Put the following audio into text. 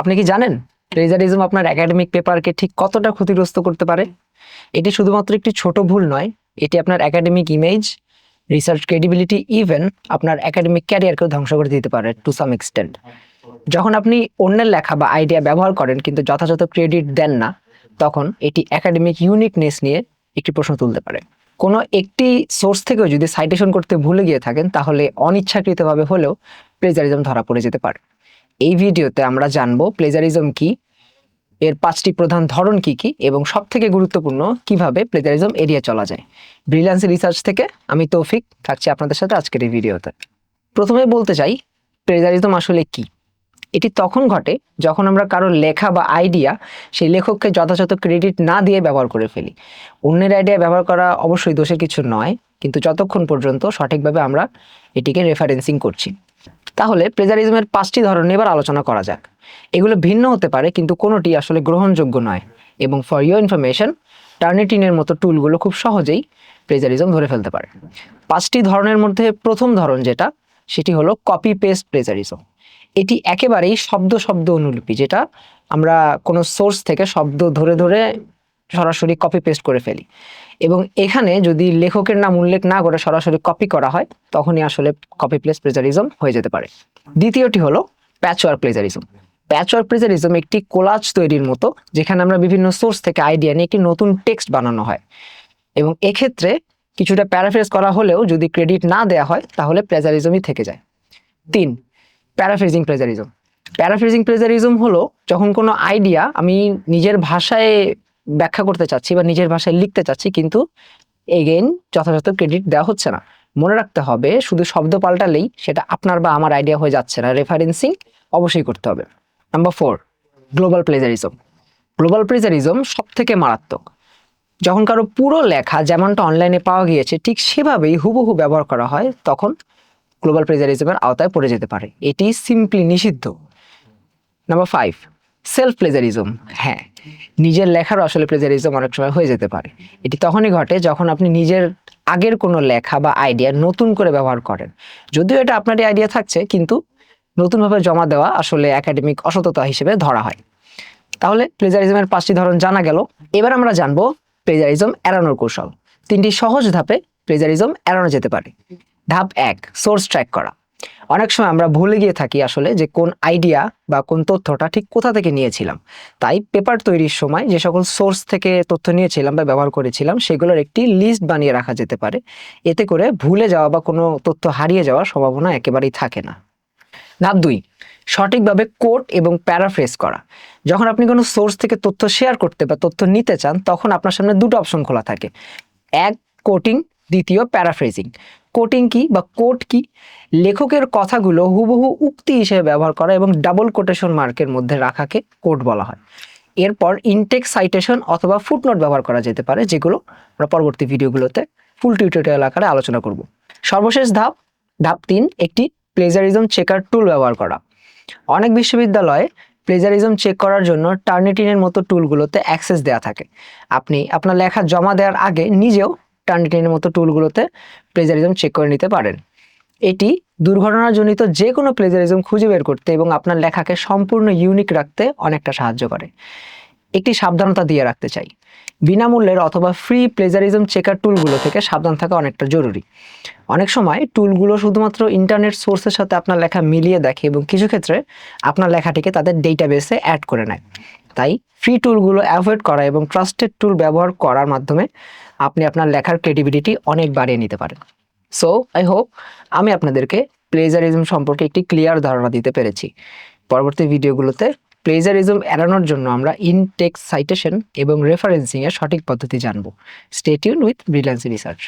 আপনি কি জানেন প্লেজারিজম আপনার একাডেমিক পেপারকে ঠিক কতটা ক্ষতিগ্রস্ত করতে পারে? এটি শুধুমাত্র একটি ছোট ভুল নয়, এটি আপনার academic image research credibility even আপনার একাডেমিক ক্যারিয়ারকেও ধ্বংস করে দিতে পারে টু সাম এক্সটেন্ট যখন আপনি অন্যের লেখা বা আইডিয়া ব্যবহার করেন কিন্তু যথাযথ ক্রেডিট দেন না, তখন এটি একাডেমিক ইউনিকনেস নিয়ে একটি প্রশ্ন তুলতে পারে। কোনো একটি সোর্স থেকেও যদি সাইটেশন করতে ভুলে গিয়ে থাকেন, তাহলে অনিচ্ছাকৃতভাবে হলেও প্লেজারিজম ধরা পড়ে যেতে পারে। এই ভিডিওতে আমরা জানব প্লেজারিজম কি, এর পাঁচটি প্রধান ধরন কি কি, এবং সব থেকে গুরুত্বপূর্ণ কীভাবে প্লেজারিজম এরিয়া চলা যায়। ব্রিলিয়ান্স রিসার্চ থেকে আমি তৌফিক, থাকছি আপনাদের সাথে আজকের এই ভিডিওতে। প্রথমে বলতে চাই প্লেজারিজম আসলে কি? এটি তখন ঘটে যখন আমরা কারোর লেখা বা আইডিয়া সেই লেখককে যথাযথ ক্রেডিট না দিয়ে ব্যবহার করে ফেলি। অন্যের আইডিয়া ব্যবহার করা অবশ্যই দোষের কিছু নয়, কিন্তু যতক্ষণ পর্যন্ত সঠিকভাবে আমরা এটিকে রেফারেন্সিং করছি। তাহলে প্লেজারিজমের পাঁচটি ধরন এবার আলোচনা করা যাক। এগুলো ভিন্ন হতে পারে, কিন্তু কোনোটি আসলে গ্রহণযোগ্য নয় এবং ফর ইউর ইনফরমেশন টার্নিটিনের মতো টুলগুলো খুব সহজেই প্লেজারিজম ধরে ফেলতে পারে। পাঁচটি ধরনের মধ্যে প্রথম ধরন যেটা, সেটি হলো কপি পেস্ট প্লেজারিজম এটি একেবারেই শব্দ শব্দ অনুলিপি, যেটা আমরা কোনো সোর্স থেকে শব্দ ধরে ধরে সরাসরি কপি পেস্ট করে ফেলি। এবং এখানে যদি লেখকের নাম উল্লেখ না করে সরাসরি কপি করা হয়, তখনই আসলে কপি প্লেস প্লেজারিজম হয়ে যেতে পারে। দ্বিতীয়টি হলো প্যাচওয়ার্ক প্লেজারিজম। প্যাচওয়ার্ক প্লেজারিজম একটি কোলাজ তৈরির মতো, যেখানে আমরা বিভিন্ন সোর্স থেকে আইডিয়া নিয়ে একটি নতুন টেক্সট বানানো হয়। এবং এক্ষেত্রে কিছুটা প্যারাফ্রেজ করা হলেও যদি ক্রেডিট না দেওয়া হয়, তাহলে প্লেজারিজমই থেকে যায়। তিন প্যারাফ্রেজিং প্লেজারিজম প্যারাফ্রেজিং প্লেজারিজম হলো যখন কোনো আইডিয়া আমি নিজের ভাষায় ব্যাখ্যা করতে চাচ্ছি বা নিজের ভাষায় লিখতে চাচ্ছি কিন্তু এগেইন যথাযথ ক্রেডিট দেওয়া হচ্ছে না। মনে রাখতে হবে শুধু শব্দ পাল্টালেই সেটা আপনার বা আমার আইডিয়া হয়ে যাচ্ছে না। রেফারেন্সিং অবশ্যই করতে হবে। Number four global plagiarism global plagiarism সব থেকে মারাত্মক। যখন কারও পুরো লেখা যেমনটা অনলাইনে পাওয়া গিয়েছে ঠিক সেভাবেই হুবহু ব্যবহার করা হয়, তখন গ্লোবাল প্লেজারিজমের আওতায় পড়ে যেতে পারে। এটি সিম্পলি নিষিদ্ধ। নাম্বার ফাইভ সেলফ প্লেজারিজম হ্যাঁ নিজের লেখারও আসলে প্লেজারিজম অনেক সময় হয়ে যেতে পারে। এটি তখনই ঘটে যখন আপনি নিজের আগের কোনো লেখা বা আইডিয়া নতুন করে ব্যবহার করেন। যদিও এটা আপনারই আইডিয়া থাকছে, কিন্তু নতুনভাবে জমা দেওয়া আসলে একাডেমিক অসততা হিসেবে ধরা হয়। তাহলে প্লেজারিজমের পাঁচটি ধরন জানা গেল। এবার আমরা জানব প্লেজারিজম এড়ানোর কৌশল। তিনটি সহজ ধাপে প্লেজারিজম এড়ানো যেতে পারে। ধাপ এক সোর্স ট্র্যাক করা। অনেক সময় আমরা ভুলে গিয়ে থাকি আসলে যে কোন আইডিয়া বা কোন তথ্যটা ঠিক কোথা থেকে নিয়েছিলাম। তাই পেপার তৈরির সময় যে সকল সোর্স থেকে তথ্য নিয়েছিলাম বা ব্যবহার করেছিলাম, সেগুলোর একটি লিস্ট বানিয়ে রাখা যেতে পারে। এতে করে ভুলে যাওয়া বা কোনো তথ্য হারিয়ে যাওয়ার সম্ভাবনা একেবারেই থাকে না। ধাপ দুই, সঠিকভাবে কোট এবং প্যারাফ্রেজ করা। যখন আপনি কোনো সোর্স থেকে তথ্য শেয়ার করতে বা তথ্য নিতে চান, তখন আপনার সামনে দুটো অপশন খোলা থাকে। এক কোটিং দ্বিতীয় প্যারাফ্রেজিং কোটিং কি বা কোট কি লেখকের কথাগুলো হুবহু উক্তি হিসেবে ব্যবহার করা এবং ডাবল কোটেশন মার্কের মধ্যে রাখাকে কোট বলা হয়। এরপর ইনটেক সাইটেশন অথবা ফুটনোট ব্যবহার করা যেতে পারে, যেগুলো আমরা পরবর্তী ভিডিওগুলোতে ফুল টিউটোরিয়াল আকারে আলোচনা করব। সর্বশেষ ধাপ ধাপ তিন, একটি প্লেজারিজম চেকার টুল ব্যবহার করা। অনেক বিশ্ববিদ্যালয়ে প্লেজারিজম চেক করার জন্য টার্নিটিনের মতো টুলগুলোতে অ্যাক্সেস দেওয়া থাকে। আপনি আপনার লেখা জমা দেওয়ার আগে নিজেও টার্নিটিনের মতো টুলগুলোতে প্লেজারিজম চেক করে নিতে পারেন। এটি দুর্ঘটনাজনিত যে কোনো প্লেজারিজম খুঁজে বের করতে এবং আপনার লেখাকে সম্পূর্ণ ইউনিক রাখতে অনেকটা সাহায্য করে। একটি সাবধানতা দিয়ে রাখতে চাই। বিনামূল্যের অথবা ফ্রি প্লেজারিজম চেকার টুলগুলো থেকে সাবধান থাকা অনেকটা জরুরি। অনেক সময় টুলগুলো শুধুমাত্র ইন্টারনেট সোর্সের সাথে আপনার লেখা মিলিয়ে দেখে এবং কিছু ক্ষেত্রে আপনার লেখাটিকে তাদের ডেটাবেসে অ্যাড করে নেয়। তাই ফ্রি টুলগুলো অ্যাভয়েড করা এবং ট্রাস্টেড টুল ব্যবহার করার মাধ্যমে আপনি আপনার লেখার ক্রেডিবিলিটি অনেক বাড়িয়ে নিতে পারেন। সো আই হোপ আমি আপনাদেরকে প্লেজারিজম সম্পর্কে একটি ক্লিয়ার ধারণা দিতে পেরেছি। পরবর্তী ভিডিওগুলোতে প্লেজারিজম এড়ানোর জন্য আমরা ইনটেক্স সাইটেশন এবং রেফারেন্সিংয়ের সঠিক পদ্ধতি জানব। Stay tuned with brilliance research